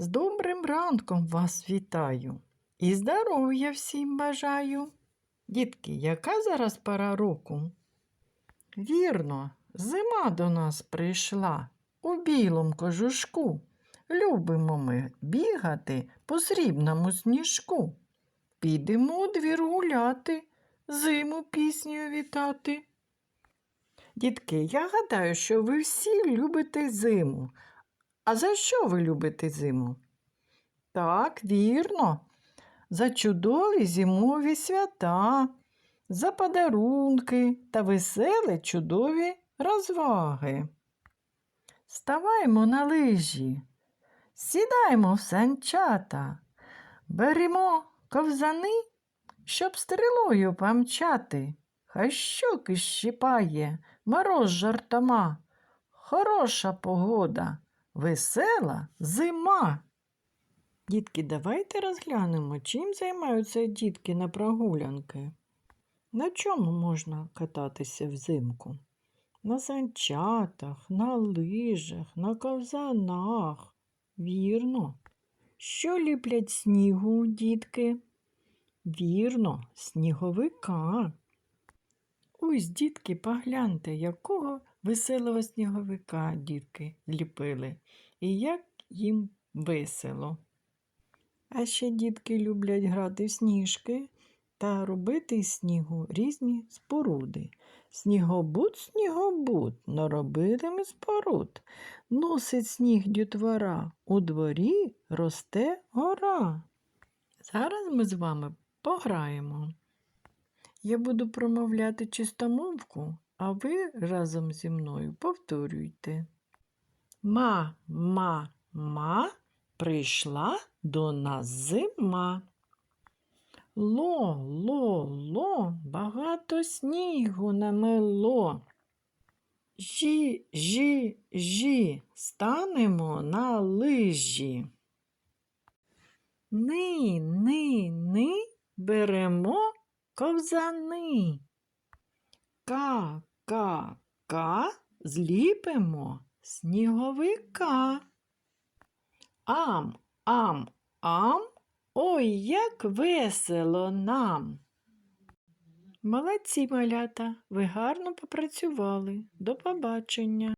З добрим ранком вас вітаю і здоров'я всім бажаю. Дітки, яка зараз пора року? Вірно, зима до нас прийшла у білому кожушку. Любимо ми бігати по срібному сніжку. Підемо у двір гуляти, зиму піснею вітати. Дітки, я гадаю, що ви всі любите зиму. А за що ви любите зиму? Так, вірно, за чудові зимові свята, за подарунки та веселі чудові розваги. Ставаймо на лижі, сідаємо в санчата, беремо ковзани, щоб стрілою помчати. Хай щоки щипає, мороз жартома, хороша погода, весела зима. Дітки, давайте розглянемо, чим займаються дітки на прогулянки. На чому можна кататися взимку? На санчатах, на лижах, на ковзанах. Вірно. Що ліплять снігу, дітки? Вірно, сніговика. Ось, дітки, погляньте, якого веселого сніговика дітки ліпили, і як їм весело. А ще дітки люблять грати в сніжки та робити із снігу різні споруди. Снігобут, снігобут, наробитиме споруд. Носить сніг дютвора, у дворі росте гора. Зараз ми з вами пограємо. Я буду промовляти чистомовку, а ви разом зі мною повторюйте. Ма, ма, ма, прийшла до нас зима. Ло, ло, ло, багато снігу намело. Жі, жі, жі, станемо на лижі. Ни, ни, ни, беремо ковзани. Ка, ка, ка, зліпимо сніговика. Ам, ам, ам, ой, як весело нам. Молодці, малята, ви гарно попрацювали. До побачення.